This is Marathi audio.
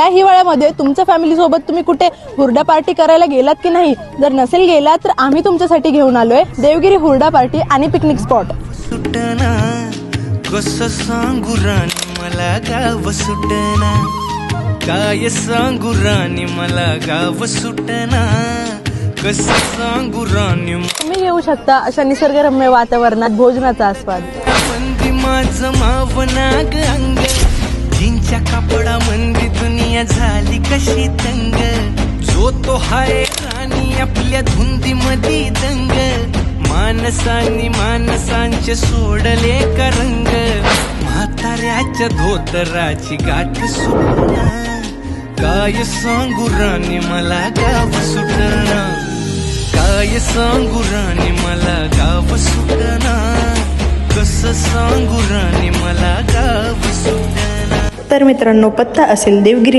या हिवाळ्यामध्ये तुमच्या फॅमिली सोबत तुम्ही कुठे हुरडा पार्टी करायला गेलात की नाही? जर नसेल गेलात तर आम्ही तुमच्यासाठी घेऊन आलोय. देवगिरी हुरडा पार्टी आणि पिकनिक स्पॉट सुटना कस सांगू राणी मला गाव सुटना. काय सांगू राणी मला गाव सुटना. कस सांगू राणी तुम्ही घेऊ शकता अशा निसर्गरम्य वातावरणात भोजनाचा आस्वाद. मंदी माझ मावनाग अंग. जिंच्या कापडा मंदी दुनिया झाली कशी तंग जो तो हाय राणी आपल्या धुंदी मधी दंग. मानसांनी मानसांचे सोडले का रंग? म्हाताऱ्याच्या धोतराची गाठ सुटणा काय सांगू राणी मला गाव सुटणा काय सांगू राणी मला गाव सुटणा कस सांगू राणी मला गाव सुटना तर मित्रांनो पत्ता असेल देवगिरी